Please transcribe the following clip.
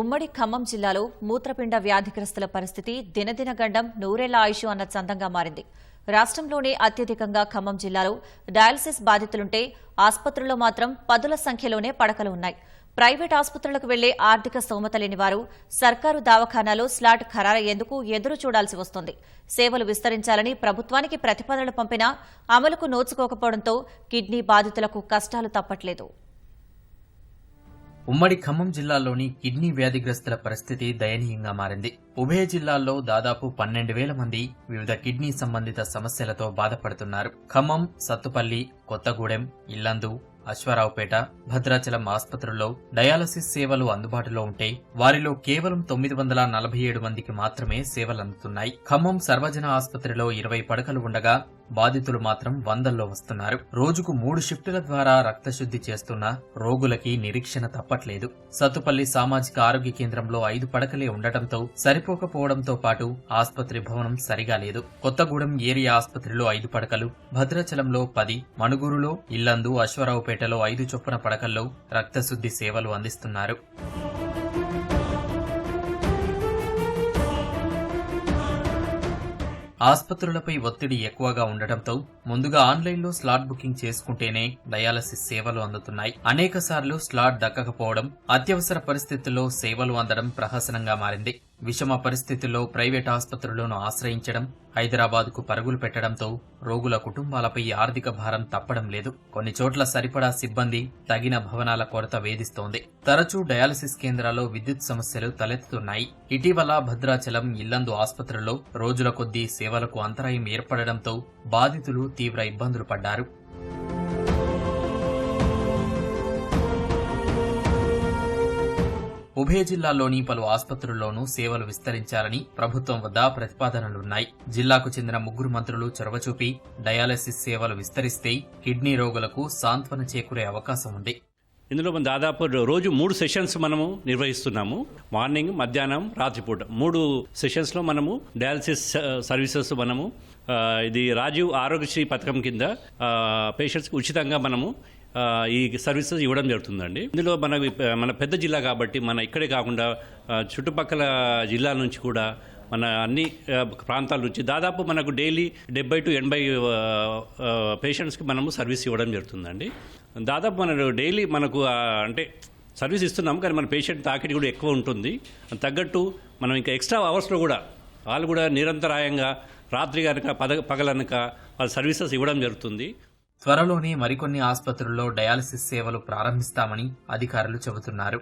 ఉమ్మడి ఖమ్మం జిల్లాలో మూత్రపిండ వ్యాధిగ్రస్తుల పరిస్థితి దినదిన గండం నూరేళ్ళ ఆయుష్ అన్న చందంగా మారింది. రాష్ట్రంలోనే అత్యధికంగా ఖమ్మం జిల్లాలో డయాలసిస్ బాధితులుంటే ఆసుపత్రుల్లో మాత్రం పదుల సంఖ్యలోనే పడకలు ఉన్నాయి. ప్రైవేట్ ఆసుపత్రులకు వెళ్ళే ఆర్థిక స్తోమత లేని వారు సర్కారు దవాఖానాలో స్లాట్ ఖరారయ్యేందుకు ఎదురు చూడాల్సి వస్తోంది. సేవలు విస్తరించాలని ప్రభుత్వానికి ప్రతిపాదనలు పంపినా అమలుకు నోచుకోకపోవడంతో కిడ్నీ బాధితులకు కష్టాలు తప్పట్లేదు. ఉమ్మడి ఖమ్మం జిల్లాలోని కిడ్నీ వ్యాధిగ్రస్తుల పరిస్థితి దయనీయంగా మారింది. ఉభయ జిల్లాల్లో దాదాపు పన్నెండు వేల మంది వివిధ కిడ్నీ సంబంధిత సమస్యలతో బాధపడుతున్నారు. ఖమ్మం సత్తుపల్లి కొత్తగూడెం ఇల్లందు అశ్వారావుపేట భద్రాచలం ఆసుపత్రుల్లో డయాలసిస్ సేవలు అందుబాటులో ఉంటే వారిలో కేవలం తొమ్మిది వందల నలభై ఏడు మందికి మాత్రమే సేవలు అందుతున్నాయి. ఖమ్మం సర్వజన ఆసుపత్రిలో ఇరవై పడకలు ఉండగా బాధితులు మాత్రం వందల్లో వస్తున్నారు. రోజుకు మూడు షిఫ్టుల ద్వారా రక్తశుద్ధి చేస్తున్న రోగులకి నిరీక్షణ తప్పట్లేదు. సత్తుపల్లి సామాజిక ఆరోగ్య కేంద్రంలో ఐదు పడకలే ఉండటంతో సరిపోకపోవడంతో పాటు ఆసుపత్రి భవనం సరిగా లేదు. కొత్తగూడెం ఏరియా ఆసుపత్రిలో ఐదు పడకలు భద్రాచలంలో పది మణుగూరులో ఇల్లందు అశ్వరావుపేటలో ఐదు చొప్పున పడకల్లో రక్తశుద్ధి సేవలు అందిస్తున్నారు. ఆసుపత్రులపై ఒత్తిడి ఎక్కువగా ఉండటంతో ముందుగా ఆన్లైన్లో స్లాట్ బుకింగ్ చేసుకుంటేనే డయాలసిస్ సేవలు అందుతున్నాయి. అనేక సార్లు స్లాట్ దక్కకపోవడం అత్యవసర పరిస్థితుల్లో సేవలు అందడం ప్రహసనంగా మారింది. విషమ పరిస్థితుల్లో ప్రైవేట్ ఆసుపత్రులను ఆశ్రయించడం హైదరాబాద్కు పరుగులు పెట్టడంతో రోగుల కుటుంబాలపై ఆర్థిక భారం తప్పడం లేదు. కొన్ని చోట్ల సరిపడా సిబ్బంది తగిన భవనాల కొరత వేధిస్తోంది. తరచూ డయాలసిస్ కేంద్రాల్లో విద్యుత్ సమస్యలు తలెత్తుతున్నాయి. ఇటీవల భద్రాచలం ఇల్లందు ఆసుపత్రుల్లో రోజుల కొద్దీ సేవలకు అంతరాయం ఏర్పడడంతో బాధితులు తీవ్ర ఇబ్బందులు పడ్డారు. ఉభయ జిల్లాల్లోని పలు ఆసుపత్రుల్లోనూ సేవలు విస్తరించాలని ప్రభుత్వం వద్ద ప్రతిపాదనలున్నాయి. జిల్లాకు చెందిన ముగ్గురు మంత్రులు చొరవ చూపి డయాలసిస్ సేవలు విస్తరిస్తే కిడ్నీ రోగులకు సాంత్వన చేకూరే అవకాశం ఉంది ఇందులో మనం దాదాపు రోజు మూడు సెషన్స్ మనము నిర్వహిస్తున్నాము. మార్నింగ్ మధ్యాహ్నం రాత్రిపూట. మూడు సెషన్స్లో మనము డయాలసిస్ సర్వీసెస్ మనము ఇది రాజీవ్ ఆరోగ్యశ్రీ పథకం కింద పేషెంట్స్కి ఉచితంగా మనము ఈ సర్వీసెస్ ఇవ్వడం జరుగుతుందండి. ఇందులో మన మన పెద్ద జిల్లా కాబట్టి మన ఇక్కడే కాకుండా చుట్టుపక్కల జిల్లాల నుంచి కూడా మన అన్ని ప్రాంతాల నుంచి దాదాపు మనకు డైలీ డెబ్బై టు ఎనభై పేషెంట్స్కి మనము సర్వీస్ ఇవ్వడం జరుగుతుందండి. దాదాపు మన డైలీ మనకు అంటే సర్వీస్ ఇస్తున్నాం కానీ మన పేషెంట్ తాకిడి కూడా ఎక్కువ ఉంటుంది. తగ్గట్టు మనం ఇంకా ఎక్స్ట్రా అవర్స్లో కూడా వాళ్ళు కూడా నిరంతరాయంగా రాత్రి కనుక పద పగలనక వాళ్ళ సర్వీసెస్ ఇవ్వడం జరుగుతుంది. త్వరలోనే మరికొన్ని ఆసుపత్రుల్లో డయాలసిస్ సేవలు ప్రారంభిస్తామని అధికారులు చెబుతున్నారు.